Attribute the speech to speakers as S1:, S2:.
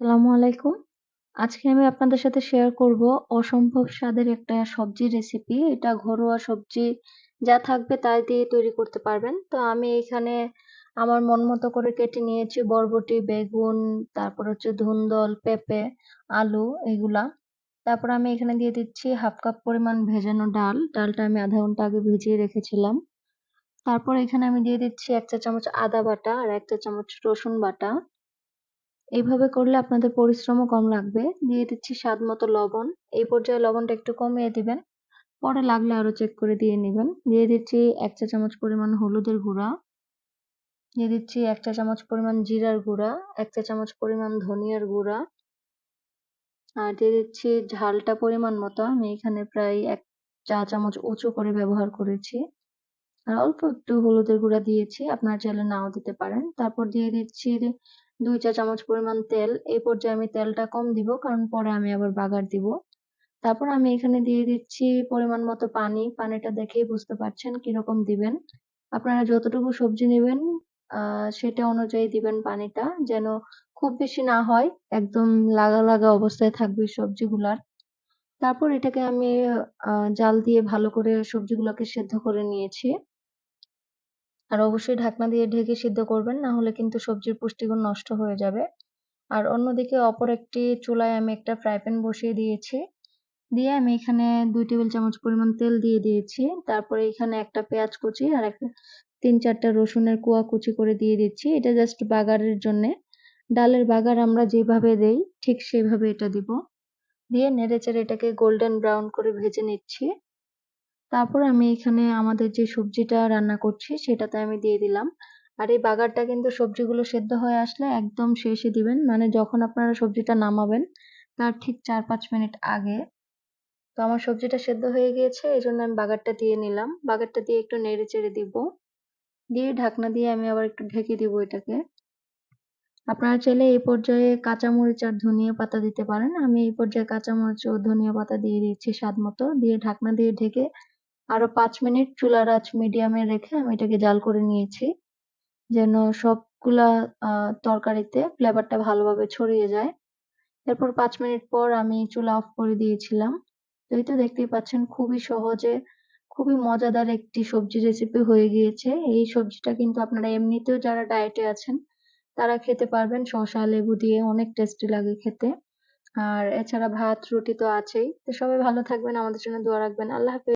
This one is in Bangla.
S1: আসসালামু আলাইকুম। আজকে আমি আপনাদের সাথে শেয়ার করব অসম্ভব স্বাদের একটা সবজির রেসিপি। এটা ঘরোয়া সবজি যা থাকবে তাই দিয়ে তৈরি করতে পারবেন। তো আমি এখানে আমার মন মতো করে কেটে নিয়েছি বরবটি, বেগুন, তারপর হচ্ছে ধুন্দল, পেঁপে, আলু এগুলা। তারপর আমি এখানে দিয়ে দিচ্ছি হাফ কাপ পরিমাণ ভেজানো ডাল। ডালটা আমি আধা ঘণ্টা আগে ভিজিয়ে রেখেছিলাম। তারপর এখানে আমি দিয়ে দিচ্ছি এক চা চামচ আদা বাটা আর এক চা চামচ রসুন বাটা। এইভাবে করলে আপনাদের পরিশ্রমও কম লাগবে। দিয়ে দিচ্ছি স্বাদ মতো লবণ। এই পর্যায়ে লবণটা একটু কমিয়ে দিবেন। পরে লাগলে আরও চেক করে দিয়ে নেবেন। দিয়ে দিচ্ছি এক চা চামচ পরিমাণ হলুদের গুঁড়া। দিয়ে দিচ্ছি এক চা চামচ পরিমাণ জিরার গুঁড়া, এক চা চামচ পরিমাণ ধনিয়ার গুঁড়া। আর দিয়ে দিচ্ছি ঝালটা পরিমাণ মতো। আমি এখানে প্রায় এক চা চামচ উঁচু করে ব্যবহার করেছি। আর অল্প একটু হলুদের গুঁড়া দিয়েছি। আপনার চাইলে নাও দিতে পারেন। তারপর দিয়ে দিচ্ছি দুই চা চামচ পরিমাণ তেল। এই পর্যায়ে আমি তেলটা কম দিব, কারণ পরে আমি আবার বাগার দিব। তারপর আমি এখানে দিয়ে দিচ্ছি পরিমাণ মতো পানি। পানিটা দেখেই বুঝতে পারছেন কীরকম দিবেন। আপনারা যতটুকু সবজি নেবেন সেটা অনুযায়ী দিবেন পানিটা, যেন খুব বেশি না হয়, একদম লাগা লাগা অবস্থায় থাকবে সবজিগুলার। তারপর এটাকে আমি জাল দিয়ে ভালো করে সবজিগুলোকে সেদ্ধ করে নিয়েছি। আর অবশ্যই ঢাকনা দিয়ে ঢেকে সিদ্ধ করবেন, না হলে কিন্তু সবজির পুষ্টিগুণ নষ্ট হয়ে যাবে। আর অন্যদিকে অপর একটি চুলায় আমি একটা ফ্রাই প্যান বসিয়ে দিয়েছি। দিয়ে আমি এখানে দুই টেবিল চামচ পরিমাণ তেল দিয়ে দিয়েছি। তারপরে এখানে একটা পেঁয়াজ কুচি আর একটা তিন চারটা রসুনের কুয়া কুচি করে দিয়ে দিচ্ছি। এটা জাস্ট বাগারের জন্যে। ডালের বাগার আমরা যেভাবে দেই, ঠিক সেভাবে এটা দিব। দিয়ে নেড়ে চেড়ে এটাকে গোল্ডেন ব্রাউন করে ভেজে নিচ্ছি। তারপর আমি এখানে আমাদের যে সবজিটা রান্না করছি, সেটাতে আমি দিয়ে দিলাম। আর এই বাগারটা কিন্তু সবজিগুলো সেদ্ধ হয়ে আসলে একদম শেষে দিবেন। মানে যখন আপনারা সবজিটা নামাবেন, তার ঠিক চার পাঁচ মিনিট আগে। তো আমার সবজিটা সেদ্ধ হয়ে গিয়েছে এই জন্য আমি বাগারটা দিয়ে নিলাম। বাগারটা দিয়ে একটু নেড়ে চেড়ে দিব। দিয়ে ঢাকনা দিয়ে আমি আবার একটু ঢেকে দিব এটাকে। আপনারা চাইলে এই পর্যায়ে কাঁচামরিচ আর ধনিয়া পাতা দিতে পারেন। আমি এই পর্যায়ে কাঁচামরিচ ও ধনিয়া পাতা দিয়ে দিচ্ছি স্বাদ মতো। দিয়ে ঢাকনা দিয়ে ঢেকে আরও পাঁচ মিনিট চুলার আঁচ মিডিয়ামে রেখে আমি এটাকে জাল করে নিয়েছি, যেন সবগুলা তরকারিতে ফ্লেভারটা ভালোভাবে ছড়িয়ে যায়। এরপর পাঁচ মিনিট পর আমি চুলা অফ করে দিয়েছিলাম। তো এই তো দেখতেই পাচ্ছেন খুবই সহজে, খুবই মজাদার একটি সবজি রেসিপি হয়ে গিয়েছে। এই সবজিটা কিন্তু আপনারা এমনিতেও যারা ডায়েটে আছেন, তারা খেতে পারবেন। শসা, লেবু দিয়ে অনেক টেস্টি লাগে খেতে। আর এছাড়া ভাত, রুটি তো আছেই। তো সবাই ভালো থাকবেন, আমাদের জন্য দোয়া রাখবেন। আল্লাহ হাফেজ।